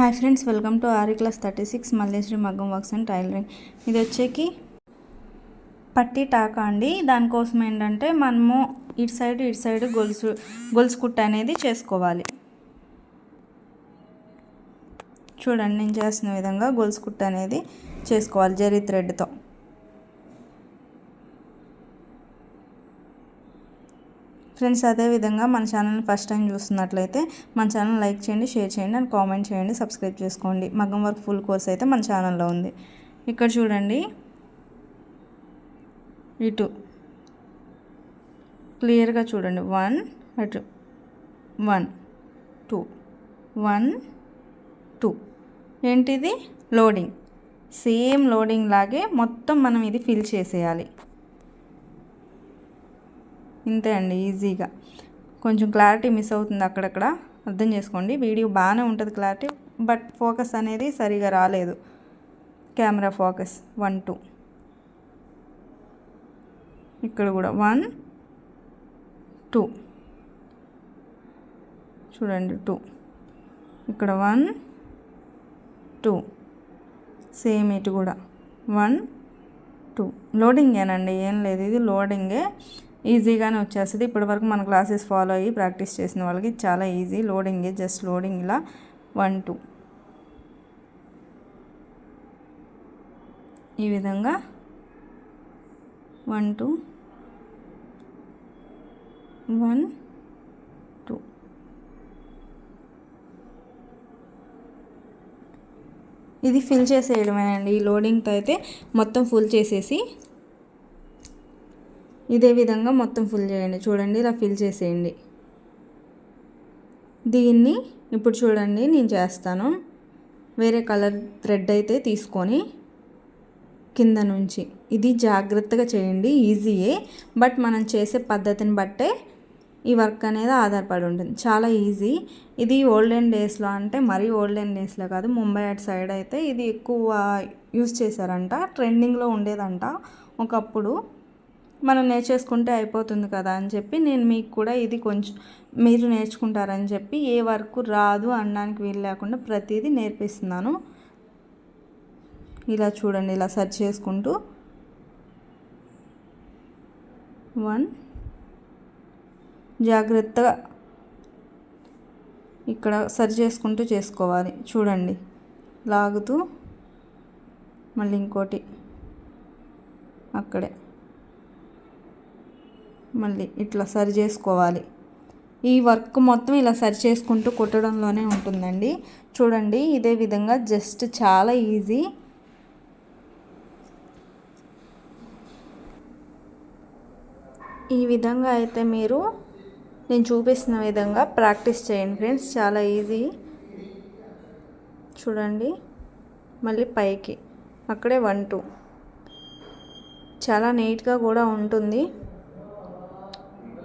Hi friends welcome to aari class thirty six Malleswari మగ్గం works and tailoring. ఇది వచ్చేకి పట్టి టాకా అండి. దానికోసం ఏంటంటే మనము ఇటు సైడ్ ఇటు సైడ్ గొలుసు గొలుసు కుట్ట అనేది చేసుకోవాలి. చూడండి నేను చేసిన విధంగా గొలుసు కుట్ట అనేది చేసుకోవాలి జరీ థ్రెడ్తో. ఫ్రెండ్స్ అదేవిధంగా మన ఛానల్ని ఫస్ట్ టైం చూస్తున్నట్లయితే మన ఛానల్ లైక్ చేయండి షేర్ చేయండి అండ్ కామెంట్ చేయండి సబ్స్క్రైబ్ చేసుకోండి. మగ్గం వర్క్ ఫుల్ కోర్స్ అయితే మన ఛానల్లో ఉంది. ఇక్కడ చూడండి. ఇటు. క్లియర్గా చూడండి. వన్ అటు. One two. One two. ఏంటిది? లోడింగ్. సేమ్ లోడింగ్ లాగే మొత్తం మనం ఇది ఫిల్ చేసేయాలి. ఇంతే అండి ఈజీగా. కొంచెం క్లారిటీ మిస్ అవుతుంది అక్కడక్కడ. అర్థం చేసుకోండి. వీడియో బాగానే ఉంటుంది క్లారిటీ బట్ ఫోకస్ అనేది సరిగా రాలేదు. Camera focus one two. ఇక్కడ కూడా వన్ టూ. చూడండి టూ. ఇక్కడ వన్ టూ. సేమ్ ఇటు కూడా. One two. లోడింగేనండి ఏం లేదు. ఇది లోడింగే. ఈజీగానే వచ్చేస్తుంది. ఇప్పటివరకు మన క్లాసెస్ ఫాలో అయ్యి ప్రాక్టీస్ చేసిన వాళ్ళకి చాలా ఈజీ. లోడింగ్ జస్ట్ లోడింగ్ ఇలా వన్ టూ. ఈ విధంగా వన్ టూ. One two. ఇది ఫిల్ చేసేయడమేనండి. ఈ లోడింగ్తో అయితే మొత్తం ఫుల్ చేసేసి ఇదే విధంగా మొత్తం ఫుల్ చేయండి. చూడండి ఇలా ఫిల్ చేసేయండి. దీన్ని ఇప్పుడు చూడండి నేను చేస్తాను. వేరే కలర్ థ్రెడ్ అయితే తీసుకొని కింద నుంచి. ఇది జాగ్రత్తగా చేయండి ఈజీయే బట్ మనం చేసే పద్ధతిని బట్టే ఈ వర్క్ అనేది ఆధారపడి ఉంటుంది. చాలా ఈజీ ఇది ఓల్డెన్ డేస్లో అంటే మరీ ఓల్డెన్ డేస్లో కాదు ముంబై అటు సైడ్ అయితే ఇది ఎక్కువ యూస్ చేశారంట. ట్రెండింగ్లో ఉండేదంట ఒకప్పుడు. మనం నేర్చేసుకుంటే అయిపోతుంది కదా అని చెప్పి నేను మీకు కూడా ఇది కొంచెం మీరు నేర్చుకుంటారని చెప్పి ఏ వర్క్ రాదు అనడానికి వీలు లేకుండా ప్రతిదీ నేర్పిస్తున్నాను. ఇలా చూడండి ఇలా సెర్చ్ చేసుకుంటూ. వన్. జాగ్రత్తగా ఇక్కడ సరి చేసుకుంటూ చేసుకోవాలి. చూడండి లాగుతూ. మళ్ళీ ఇంకోటి. అక్కడే. మళ్ళీ ఇట్లా సరి చేసుకోవాలి. ఈ వర్క్ మొత్తం ఇలా సరి చేసుకుంటూ కుట్టడంలోనే ఉంటుందండి. చూడండి ఇదే విధంగా జస్ట్ చాలా ఈజీ. ఈ విధంగా అయితే మీరు నేను చూపిస్తున్న విధంగా ప్రాక్టీస్ చేయండి ఫ్రెండ్స్ చాలా ఈజీ. చూడండి మళ్ళీ పైకి అక్కడే వన్ టూ. చాలా నీట్గా కూడా ఉంటుంది.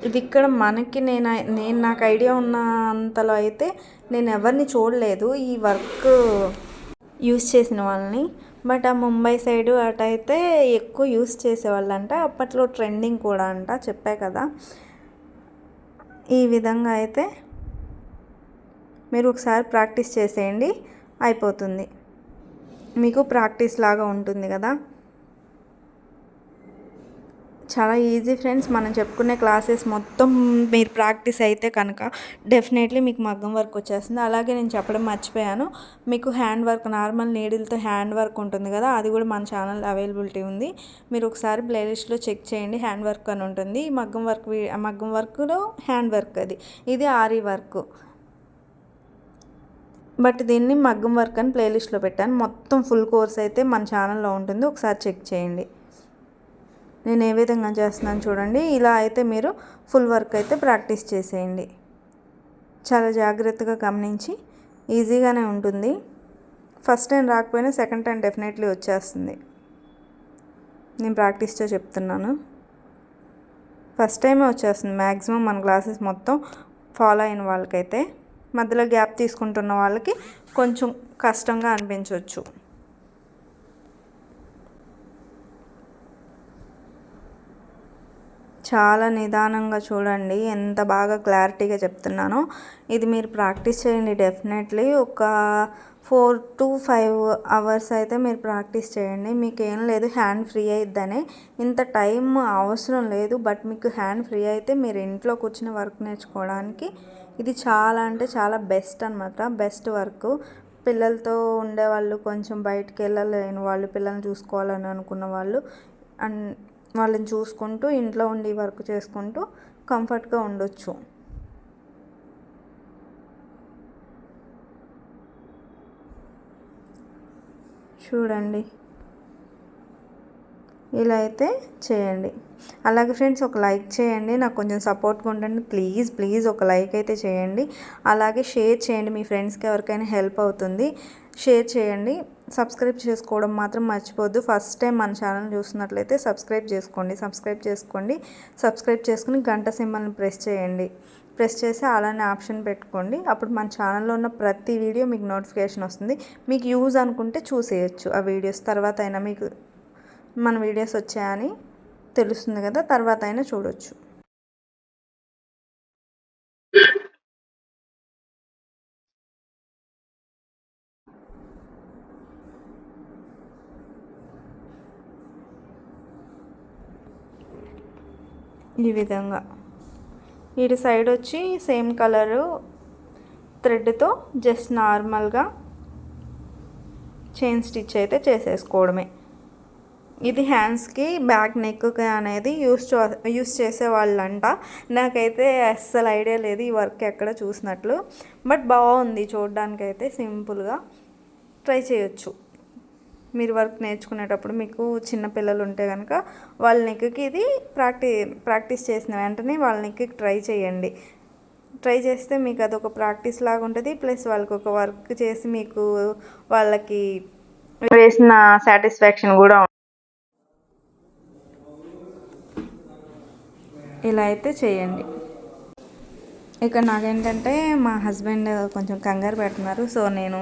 ఇది ఇక్కడ మనకి నేను నేను నాకు ఐడియా ఉన్న అంతలో అయితే నేను ఎవరిని చూడలేదు. ఈ వర్క్ యూస్ చేసిన వాళ్ళని. బట్ ఆ ముంబై సైడు అటైతే ఎక్కువ యూస్ చేసేవాళ్ళంట అప్పట్లో ట్రెండింగ్ కూడా అంట చెప్పా కదా. ఈ విధంగా అయితే మీరు ఒకసారి ప్రాక్టీస్ చేసేయండి. అయిపోతుంది. మీకు ప్రాక్టీస్ లాగా ఉంటుంది కదా. చాలా ఈజీ ఫ్రెండ్స్ మనం చెప్పుకునే క్లాసెస్ మొత్తం మీరు ప్రాక్టీస్ అయితే కనుక డెఫినెట్లీ మీకు మగ్గం వర్క్ వచ్చేస్తుంది. అలాగే నేను చెప్పడం మర్చిపోయాను. మీకు హ్యాండ్ వర్క్ నార్మల్ నీడిల్తో హ్యాండ్ వర్క్ ఉంటుంది కదా అది కూడా మన ఛానల్ అవైలబిలిటీ ఉంది. మీరు ఒకసారి ప్లేలిస్ట్లో చెక్ చేయండి హ్యాండ్ వర్క్ అని ఉంటుంది. మగ్గం వర్క్ మగ్గం వర్క్లో హ్యాండ్ వర్క్ అది. ఇది ఆరీ వర్క్ బట్ దీన్ని మగ్గం వర్క్ అని ప్లేలిస్ట్లో పెట్టాను. మొత్తం ఫుల్ కోర్స్ అయితే మన ఛానల్లో ఉంటుంది. ఒకసారి చెక్ చేయండి. నేను ఏ విధంగా చేస్తున్నాను చూడండి. ఇలా అయితే మీరు ఫుల్ వర్క్ అయితే ప్రాక్టీస్ చేసేయండి. చాలా జాగ్రత్తగా గమనించి ఈజీగానే ఉంటుంది. ఫస్ట్ టైం రాకపోయినా సెకండ్ టైం డెఫినెట్లీ వచ్చేస్తుంది. నేను ప్రాక్టీస్తో చెప్తున్నాను. ఫస్ట్ టైమే వచ్చేస్తుంది. మ్యాక్సిమం మన క్లాసెస్ మొత్తం ఫాలో అయిన వాళ్ళకైతే. మధ్యలో గ్యాప్ తీసుకుంటున్న వాళ్ళకి కొంచెం కష్టంగా అనిపించవచ్చు చాలా నిదానంగా చూడండి. ఎంత బాగా క్లారిటీగా చెప్తున్నానో. ఇది మీరు ప్రాక్టీస్ చేయండి డెఫినెట్లీ. ఒక ఫోర్ టు ఫైవ్ అవర్స్ అయితే మీరు ప్రాక్టీస్ చేయండి. మీకు ఏం లేదు హ్యాండ్ ఫ్రీ అయిద్దనే. ఇంత టైం అవసరం లేదు బట్ మీకు హ్యాండ్ ఫ్రీ అయితే మీరు ఇంట్లో కూర్చుని వర్క్ నేర్చుకోవడానికి ఇది చాలా అంటే చాలా బెస్ట్ అనమాట బెస్ట్ వర్క్. పిల్లలతో ఉండేవాళ్ళు కొంచెం బయటికి వెళ్ళలేని వాళ్ళు పిల్లల్ని చూసుకోవాలని అనుకున్న వాళ్ళు అండ్ వాళ్ళని చూసుకుంటూ ఇంట్లో ఉండి వర్క్ చేసుకుంటూ కంఫర్ట్గా ఉండొచ్చు. చూడండి. ఇలా అయితే చేయండి. అలాగే ఫ్రెండ్స్ ఒక లైక్ చేయండి. నాకు కొంచెం సపోర్ట్గా ఉండండి. ప్లీజ్ ప్లీజ్ ఒక లైక్ అయితే చేయండి. అలాగే షేర్ చేయండి మీ ఫ్రెండ్స్కి ఎవరికైనా హెల్ప్ అవుతుంది. షేర్ చేయండి. సబ్స్క్రైబ్ చేసుకోవడం మాత్రం మర్చిపోద్దు ఫస్ట్ టైం మన ఛానల్ చూస్తున్నట్లయితే సబ్స్క్రైబ్ చేసుకోండి. సబ్స్క్రైబ్ చేసుకోండి. సబ్స్క్రైబ్ చేసుకుని గంట సింబల్ని ప్రెస్ చేయండి. ప్రెస్ చేసి అలానే ఆప్షన్ పెట్టుకోండి. అప్పుడు మన ఛానల్లో ఉన్న ప్రతి వీడియో మీకు నోటిఫికేషన్ వస్తుంది. మీకు యూజ్ అనుకుంటే చూసేయచ్చు. ఆ వీడియోస్ తర్వాత అయినా మీకు మన వీడియోస్ వచ్చాయని తెలుస్తుంది కదా తర్వాత అయినా చూడొచ్చు. ఈ విధంగా. ఇటు సైడ్ వచ్చి సేమ్ కలరు థ్రెడ్తో జస్ట్ నార్మల్గా చైన్ స్టిచ్ అయితే చేసేసుకోవడమే. ఇది హ్యాండ్స్కి బ్యాక్ నెక్కి అనేది యూస్ యూస్ చేసేవాళ్ళంట నాకైతే అస్సలు ఐడియా లేదు ఈ వర్క్ ఎక్కడ చూసినట్లు. బట్ బాగుంది చూడడానికైతే సింపుల్గా ట్రై చేయొచ్చు. మీరు వర్క్ నేర్చుకునేటప్పుడు మీకు చిన్న పిల్లలు ఉంటే కనుక వాళ్ళ నెక్కి ఇది ప్రాక్టీ ప్రాక్టీస్ చేసిన వెంటనే వాళ్ళ నెక్కి ట్రై చేయండి. ట్రై చేస్తే మీకు అదొక ప్రాక్టీస్ లాగా ఉంటుంది ప్లస్ వాళ్ళకి ఒక వర్క్ చేసి మీకు వాళ్ళకి వేసిన సాటిస్ఫాక్షన్ కూడా ఇలా అయితే చేయండి. ఇక నాకేంటంటే మా హస్బెండ్ కొంచెం కంగారు పెడుతున్నారు సో నేను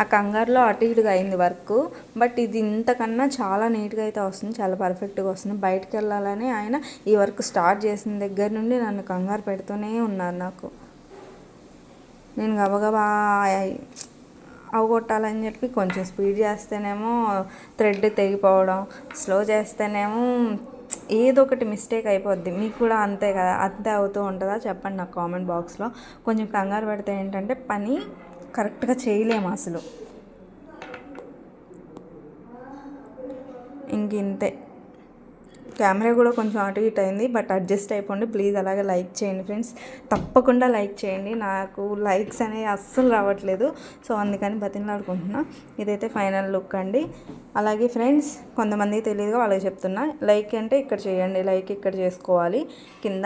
ఆ కంగారులో అటు ఇటుగా అయింది వర్క్. బట్ ఇది ఇంతకన్నా చాలా నీట్గా అయితే వస్తుంది చాలా పర్ఫెక్ట్గా వస్తుంది. బయటకు వెళ్ళాలని ఆయన ఈ వర్క్ స్టార్ట్ చేసిన దగ్గర నుండి నన్ను కంగారు పెడుతూనే ఉన్నారు నాకు. నేను గబగబా అవగొట్టాలని చెప్పి కొంచెం స్పీడ్ చేస్తేనేమో థ్రెడ్ తెగిపోవడం స్లో చేస్తేనేమో ఏదో ఒకటి మిస్టేక్ అయిపోద్ది. మీకు కూడా అంతే కదా అంతే అవుతూ ఉంటుందా? చెప్పండి నాకు కామెంట్ బాక్స్లో. కొంచెం కంగారు పెడితే ఏంటంటే పని కరెక్ట్గా చేయలేము అసలు. ఇంక ఇంతే. కెమెరా కూడా కొంచెం అటు ఇటు అయింది బట్ అడ్జస్ట్ అయిపోండి. ప్లీజ్ అలాగే లైక్ చేయండి ఫ్రెండ్స్. తప్పకుండా లైక్ చేయండి. నాకు లైక్స్ అనేవి అస్సలు రావట్లేదు. సో అందుకని బతిలాడుకుంటున్నా ఇదైతే ఫైనల్ లుక్ అండి. అలాగే ఫ్రెండ్స్ కొంతమంది తెలియదుగా వాళ్ళకి చెప్తున్నా. లైక్ అంటే ఇక్కడ చేయండి లైక్ ఇక్కడ చేసుకోవాలి. కింద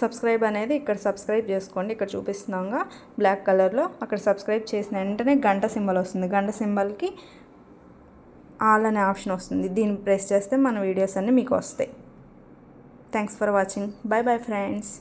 సబ్స్క్రైబ్ అనేది ఇక్కడ సబ్స్క్రైబ్ చేసుకోండి. ఇక్కడ చూపిస్తున్నాగా బ్లాక్ కలర్లో అక్కడ సబ్స్క్రైబ్ చేసిన వెంటనే గంట సింబల్ వస్తుంది. గంట సింబల్కి ఆల్ అనే ఆప్షన్ వస్తుంది. దీన్ని ప్రెస్ చేస్తే మన వీడియోస్ అన్నీ మీకు వస్తాయి. Thanks for watching. Bye bye friends.